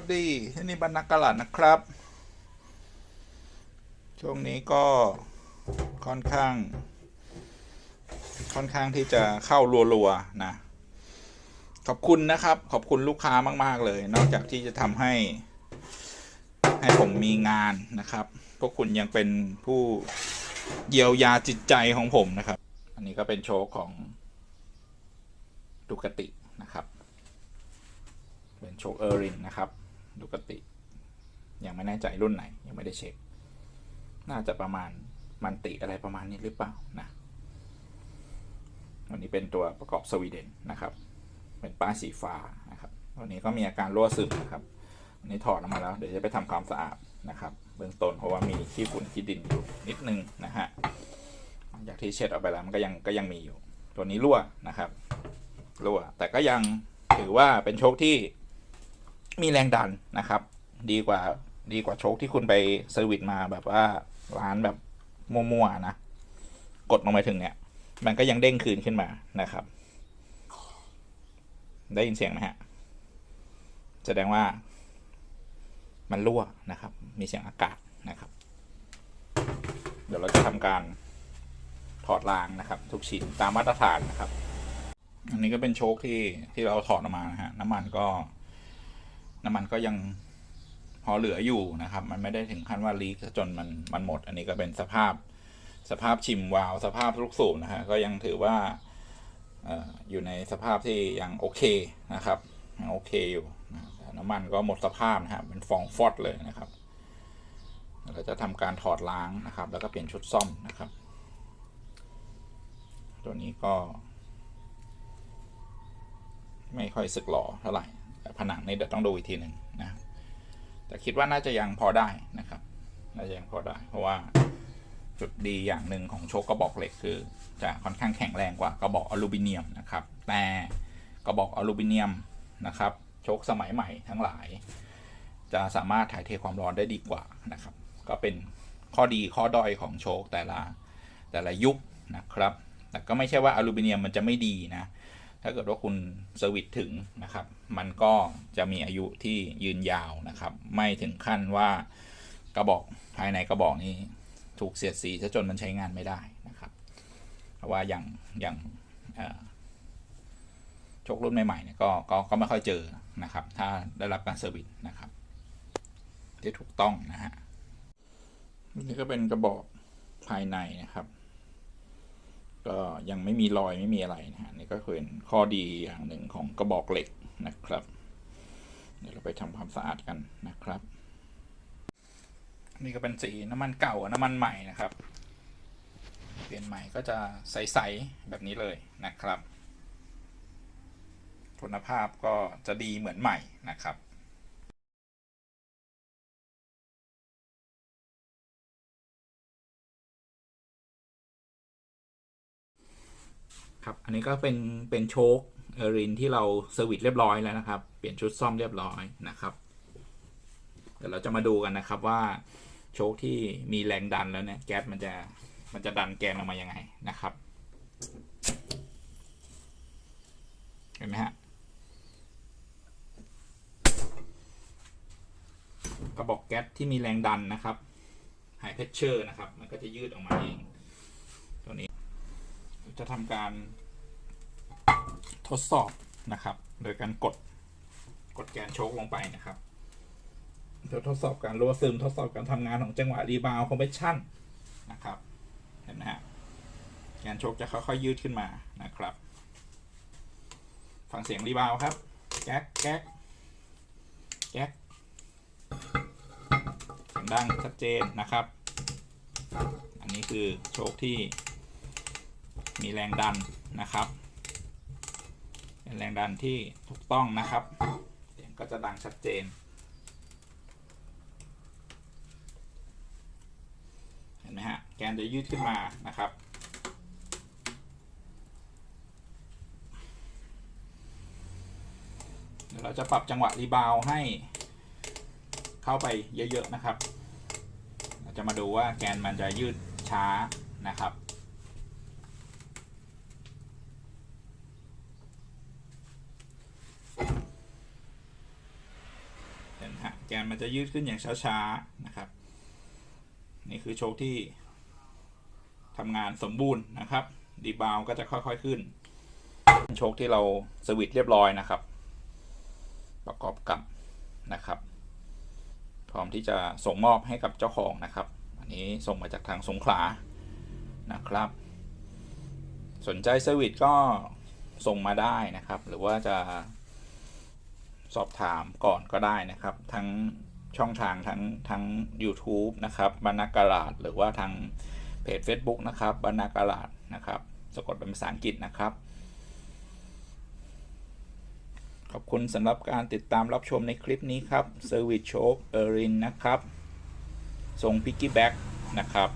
วัสดีที่นี่บรรณกาลาดนะครับ ช่วงนี้ก็ค่อนข้าง ค่อนข้างที่จะเข้ารัวๆนะ ขอบคุณนะครับ ขอบคุณลูกค้ามาก ๆ เลย นอกจากที่จะทำให้ ให้ผมมีงานนะครับ พวกคุณยังเป็นผู้เยียวยาจิตใจของผมนะครับ อันนี้ก็เป็นโชว์ของดูกตินะครับ เป็นโชคเออรินนะครับ ดูกติ ยังไม่แน่ใจรุ่นไหน ยังไม่ได้เช็ค น่าจะประมาณมันติอะไรประมาณนี้หรือเปล่านะ วันนี้เป็นตัวประกอบสวีเดนนะครับ เป็นป้ายสีฟ้านะครับ วันนี้ก็มีอาการรั่วซึมนะครับ วันนี้ถอดออกมาแล้ว เดี๋ยวจะไปทำความสะอาดนะครับ เบื้องต้นเพราะว่ามีขี้ฝุ่นขี้ดินอยู่นิดนึงนะฮะจากที่เช็ดออกไปแล้วมันก็ยังก็ยังมีอยู่ ตัวนี้รั่วนะครับรั่วแต่ก็ยังถือว่าเป็นโชคที่ มีแรงดันนะครับ ดีกว่าดีกว่าโชคที่คุณไปเซอร์วิสมาแบบว่าร้านแบบมั่วๆนะ กดลงไปถึงเนี่ย มันก็ยังเด้งคืนขึ้นมานะครับ ได้ยินเสียงไหมฮะ แสดงว่า มันรั่วนะครับ มีเสียงอากาศนะครับ เดี๋ยวเราจะทำการถอดรางนะครับ ทุกชิ้นตามมาตรฐานนะครับ อันนี้ก็เป็นโชคที่ที่เราถอดออกมานะฮะน้ำมันก็ น้ำมันก็ยังพอเหลืออยู่นะครับ มันไม่ได้ถึงขั้นว่าลีกจนมันมันหมด อันนี้ก็เป็นสภาพสภาพชิมวาล์วสภาพลูกสูบนะฮะก็ยังถือว่าอยู่ในสภาพที่ยังโอเคนะครับยังโอเคอยู่นะแต่น้ำมันก็หมดสภาพนะฮะเป็นฟองฟอดเลยนะครับเราจะทำการถอดล้างนะครับ แล้วก็เปลี่ยนชุดซ่อมนะครับ ตัวนี้ก็ ไม่ค่อยสึกหล่อเท่าไหร่ แต่ผนังนี่เดี๋ยวต้องดูอีกทีหนึ่งนะแต่คิดว่าน่าจะยังพอได้นะครับน่าจะยังพอได้ เพราะว่าจุดดีอย่างหนึ่งของโชคกระบอกเหล็กคือ จะค่อนข้างแข็งแรงกว่ากระบอกอลูมิเนียมนะครับ แต่กระบอกอลูมิเนียมนะครับ โชคสมัยใหม่ทั้งหลาย จะสามารถถ่ายเทความร้อนได้ดีกว่านะครับ ก็เป็นข้อดีข้อด้อยของโชคแต่ละแต่ละยุคนะครับ แต่ก็ไม่ใช่ว่าอลูมิเนียมมันจะไม่ดีนะ ถ้าเกิดว่าคุณเซอร์วิสถึงนะครับ มันก็จะมีอายุที่ยืนยาวนะครับ ไม่ถึงขั้นว่ากระบอกภายในกระบอกนี้ถูกเสียดสีซะจนมันใช้งานไม่ได้นะครับ เพราะว่าอย่างอย่างเอ่อโชครุ่นใหม่ๆเนี่ยก็ก็ก็ไม่ค่อยเจอนะครับ ถ้าได้รับการเซอร์วิสนะครับที่ถูกต้องนะฮะนี่ก็เป็นกระบอกภายในนะครับ ก็ยังไม่มีรอยไม่มีอะไรนะฮะนี่ก็คือข้อดีอย่างหนึ่งของกระบอกเหล็กนะครับ เดี๋ยวเราไปทำความสะอาดกันนะครับ นี่ก็เป็นสีน้ำมันเก่ากับน้ำมันใหม่นะครับ เปลี่ยนใหม่ก็จะใสๆแบบนี้เลยนะครับคุณภาพก็จะดีเหมือนใหม่นะครับ ครับ อันนี้ก็เป็นเป็นโชคเอรินที่เราเซอร์วิสเรียบร้อยแล้วนะครับ เปลี่ยนชุดซ่อมเรียบร้อยนะครับ เดี๋ยวเราจะมาดูกันนะครับว่าโชคที่มีแรงดันแล้วเนี่ยแก๊สมันจะมันจะดันแกนออกมายังไงนะครับ เห็นไหมฮะกระบอกแก๊สที่มีแรงดันนะครับ high pressure นะครับ มันก็จะยืดออกมาเอง จะทำการทดสอบนะครับ โดยการกดกดแกนโชคลงไปนะครับเดี๋ยวทดสอบการรั่วซึมทดสอบการทำงานของจังหวะรีบาวคอมเพรสชันนะครับ เห็นไหมฮะแกนโชคจะค่อยๆยืดขึ้นมานะครับ ฟังเสียงรีบาวครับ แก๊กแก๊กแก๊กเสียงดังชัดเจนนะครับ อันนี้คือโชคที่ มีแรงดันนะครับเป็นแรงดันที่ถูกต้องนะครับเสียงก็จะดังชัดเจนเห็นไหมฮะแกนจะยืดขึ้นมานะครับเดี๋ยวเราจะปรับจังหวะรีบาวให้เข้าไปเยอะๆนะครับ เราจะมาดูว่าแกนมันจะยืดช้านะครับ เห็น แกนมันจะยืดขึ้นอย่างช้าๆนะครับ นี่คือโชคที่ทำงานสมบูรณ์นะครับ ดีบาวก็จะค่อย ๆขึ้น โชคที่เราสวิตช์เรียบร้อยนะครับ ประกอบกับนะครับพร้อมที่จะส่งมอบให้กับเจ้าของนะครับ อันนี้ส่งมาจากทางสงขลานะครับ สนใจเซอร์วิสก็ส่งมาได้นะครับ หรือว่าจะ สอบถามก่อนก็ได้นะครับ ทั้งช่องทางทั้งทั้ง YouTube นะครับบรรณากาลาดหรือว่าทางเพจ Facebook นะครับบรรณากาลาดนะครับสะกดเป็นภาษาอังกฤษนะครับ ขอบคุณสำหรับการติดตามรับชมในคลิปนี้ครับ Service Choke เอรินนะครับทรงพิกกี้แบ็กนะครับ